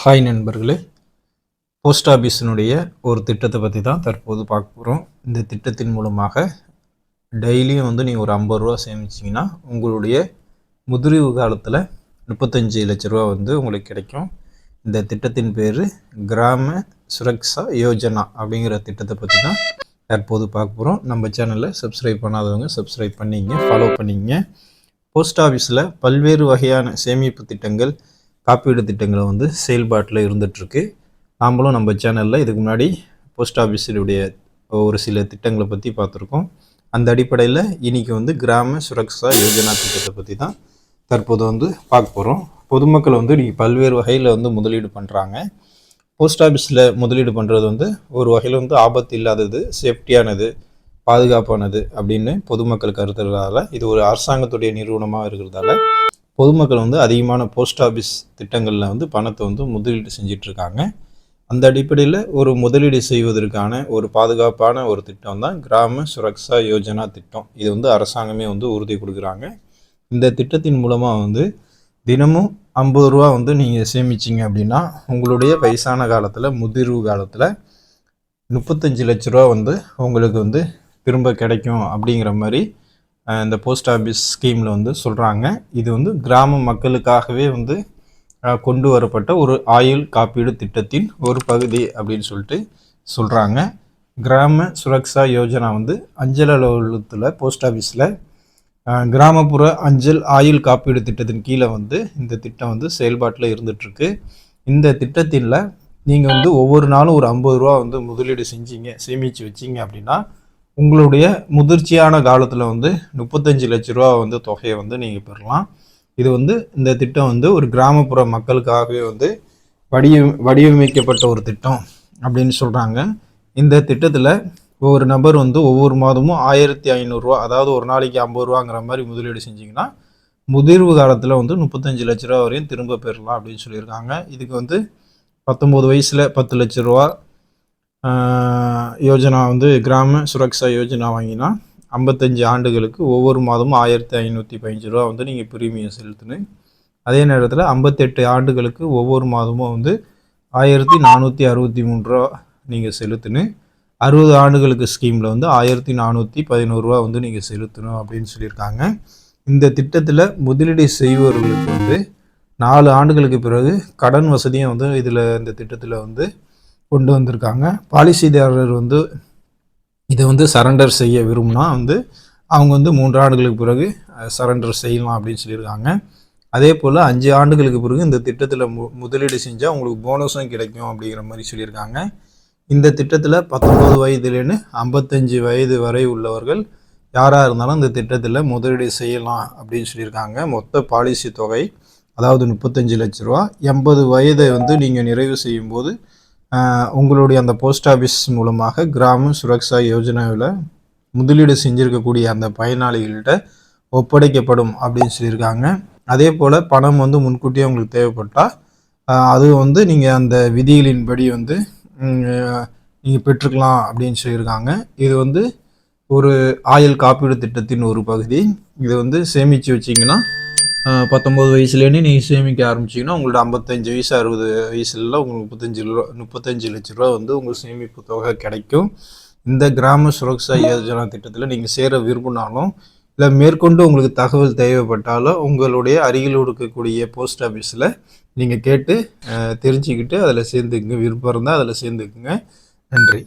Hi நண்பர்களே. Post ஆஃபீஸினுடைய ஒரு திட்டத்தை பற்றி தான் தற்போது பார்க்க போகிறோம் இந்த திட்டத்தின் மூலமாக டெய்லியும் வந்து நீங்கள் ஒரு ஐம்பது ரூபா சேமிச்சிங்கன்னா உங்களுடைய முதிர்வு காலத்தில் முப்பத்தஞ்சு லட்ச ரூபா வந்து உங்களுக்கு கிடைக்கும். இந்த திட்டத்தின் பேர் கிராம சுரக்ஷா யோஜனா அப்படிங்கிற திட்டத்தை பற்றி தான் தற்போது பார்க்க போகிறோம் நம்ம சேனலில் சப்ஸ்கிரைப் பண்ணாதவங்க சப்ஸ்கிரைப் பண்ணிங்க ஃபாலோ பண்ணிங்க. போஸ்ட் ஆஃபீஸில் பல்வேறு வகையான சேமிப்பு திட்டங்கள் காப்பீடு திட்டங்களை வந்து செயல்பாட்டில் இருந்துகிட்ருக்கு நாமளும் நம்ம சேனலில் இதுக்கு முன்னாடி போஸ்ட் ஆஃபீஸருடைய ஒரு சில திட்டங்களை பற்றி பார்த்துருக்கோம். அந்த அடிப்படையில் இன்றைக்கி வந்து கிராம சுரக்ஷா யோஜனா திட்டத்தை பற்றி தான் தற்போது வந்து பார்க்க போகிறோம் பொதுமக்கள் வந்து இன்றைக்கி பல்வேறு வகையில் வந்து முதலீடு பண்ணுறாங்க போஸ்ட் ஆஃபீஸில் முதலீடு பண்ணுறது வந்து ஒரு வகையில் வந்து ஆபத்து இல்லாதது சேஃப்டியானது பாதுகாப்பானது அப்படின்னு பொதுமக்கள் கருத்துறதால இது ஒரு அரசாங்கத்துடைய நிறுவனமாக இருக்கிறதால பொதுமக்கள் வந்து அதிகமான போஸ்ட் ஆஃபீஸ் திட்டங்களில் வந்து பணத்தை வந்து முதலீடு செஞ்சிட்ருக்காங்க. அந்த அடிப்படையில் ஒரு முதலீடு செய்வதற்கான ஒரு பாதுகாப்பான ஒரு திட்டம் தான் கிராம சுரக்ஷா யோஜனா திட்டம். இது வந்து அரசாங்கமே வந்து உறுதி கொடுக்குறாங்க. இந்த திட்டத்தின் மூலமாக வந்து தினமும் ஐம்பது ரூபா வந்து நீங்கள் சேமிச்சிங்க அப்படின்னா உங்களுடைய வயசான காலத்தில் முதிர்வு காலத்தில் முப்பத்தஞ்சு லட்ச ரூபா வந்து உங்களுக்கு வந்து திரும்ப கிடைக்கும் அப்படிங்கிற மாதிரி இந்த போஸ்ட் ஆஃபீஸ் ஸ்கீமில் வந்து சொல்கிறாங்க இது வந்து கிராம மக்களுக்காகவே வந்து கொண்டு வரப்பட்ட ஒரு ஆயுள் காப்பீடு திட்டத்தின் ஒரு பகுதி அப்படின்னு சொல்லிட்டு சொல்கிறாங்க கிராம சுரக்ஷா யோஜனா வந்து அஞ்சல் அலுவலகத்தில் போஸ்ட் ஆஃபீஸில் கிராமப்புற அஞ்சல் ஆயுள் காப்பீடு திட்டத்தின் கீழே வந்து இந்த திட்டம் வந்து செயல்பாட்டில் இருந்துகிட்ருக்கு இந்த திட்டத்தில் நீங்கள் வந்து ஒவ்வொரு நாளும் ஒரு ஐம்பது ரூபா வந்து முதலீடு செஞ்சீங்க சேமித்து வச்சிங்க அப்படின்னா உங்களுடைய முதிர்ச்சியான காலத்தில் வந்து முப்பத்தஞ்சு லட்ச ரூபா வந்து தொகையை வந்து நீங்கள் பெறலாம். இது வந்து இந்த திட்டம் வந்து ஒரு கிராமப்புற மக்களுக்காகவே வந்து வடிவ வடிவமைக்கப்பட்ட ஒரு திட்டம் அப்படின்னு சொல்கிறாங்க இந்த திட்டத்தில் ஒவ்வொரு நபர் வந்து ஒவ்வொரு மாதமும் ஆயிரத்தி ஐநூறுரூவா அதாவது ஒரு நாளைக்கு ஐம்பது ரூபாங்கிற மாதிரி முதலீடு செஞ்சிங்கன்னா முதிர்வு காலத்தில் வந்து முப்பத்தஞ்சு லட்ச ரூபா வரையும் திரும்ப பெறலாம் அப்படின்னு சொல்லியிருக்காங்க. இதுக்கு வந்து பத்தொம்போது வயசில் பத்து லட்ச ரூபா யோஜனா வந்து கிராம சுரக்ஷா யோஜனா வாங்கினா ஐம்பத்தஞ்சு ஆண்டுகளுக்கு ஒவ்வொரு மாதமும் ஆயிரத்தி ஐநூற்றி பதினஞ்சு ரூபா வந்து நீங்கள் ப்ரீமியம் செலுத்தணும். அதே நேரத்தில் ஐம்பத்தெட்டு ஆண்டுகளுக்கு ஒவ்வொரு மாதமும் வந்து ஆயிரத்தி நானூற்றி அறுபத்தி மூணு ரூபா நீங்கள் செலுத்தணும். அறுபது ஆண்டுகளுக்கு ஸ்கீமில் வந்து ஆயிரத்தி நானூற்றி பதினோருவா வந்து நீங்கள் செலுத்தணும் அப்படின்னு சொல்லியிருக்காங்க. இந்த திட்டத்தில் முதலீடு செய்பவர்களுக்கு வந்து நாலு ஆண்டுகளுக்கு பிறகு கடன் வசதியும் வந்து இதில் இந்த திட்டத்தில் வந்து கொண்டு வந்திருக்காங்க. பாலிசிதாரர் வந்து இதை வந்து சரண்டர் செய்ய விரும்பினா வந்து அவங்க வந்து மூன்று ஆண்டுகளுக்கு பிறகு சரண்டர் செய்யலாம் அப்படின்னு சொல்லியிருக்காங்க. அதே போல் அஞ்சு ஆண்டுகளுக்கு பிறகு இந்த திட்டத்தில் மு முதலீடு செஞ்சால் உங்களுக்கு போனஸும் கிடைக்கும் அப்படிங்கிற மாதிரி சொல்லியிருக்காங்க. இந்த திட்டத்தில் பத்தொம்பது வயதுலேருந்து ஐம்பத்தஞ்சு வயது வரை உள்ளவர்கள் யாராக இருந்தாலும் இந்த திட்டத்தில் முதலீடு செய்யலாம் அப்படின்னு சொல்லியிருக்காங்க. மொத்த பாலிசி தொகை அதாவது முப்பத்தஞ்சு லட்ச ரூபா. எண்பது வயதை வந்து நீங்கள் நிறைவு செய்யும்போது உங்களுடைய அந்த போஸ்ட் ஆஃபீஸ் மூலமாக கிராம சுரக்ஷா யோஜனாவில் முதலீடு செஞ்சுருக்கக்கூடிய அந்த பயனாளிகள்கிட்ட ஒப்படைக்கப்படும் அப்படின்னு சொல்லியிருக்காங்க. அதே போல் பணம் வந்து முன்கூட்டியே உங்களுக்கு தேவைப்பட்டால் அது வந்து நீங்கள் அந்த விதிகளின்படி வந்து நீங்கள் பெற்றுக்கலாம் அப்படின்னு சொல்லியிருக்காங்க. இது வந்து ஒரு ஆயுள் காப்பீடு திட்டத்தின் ஒரு பகுதி. இது வந்து சேமித்து வச்சிங்கன்னா பத்தொம்பது வயசுலேருந்து நீங்கள் சேமிக்க ஆரம்பிச்சிங்கன்னா உங்களோட ஐம்பத்தஞ்சு வயசு அறுபது வயசுல உங்களுக்கு முப்பத்தஞ்சு ரூபா முப்பத்தஞ்சு லட்ச ரூபா வந்து உங்களுக்கு சேமிப்பு தொகை கிடைக்கும். இந்த கிராம சுரக்ஷா யோஜனா திட்டத்தில் நீங்கள் சேர விரும்பினாலும் இல்லை மேற்கொண்டு உங்களுக்கு தகவல் தேவைப்பட்டாலும் உங்களுடைய அருகில் இருக்கக்கூடிய போஸ்ட் ஆஃபீஸில் நீங்கள் கேட்டு தெரிஞ்சுக்கிட்டு அதில் சேர்ந்துக்குங்க. விருப்பம் இருந்தால் அதில் சேர்ந்துக்குங்க. நன்றி.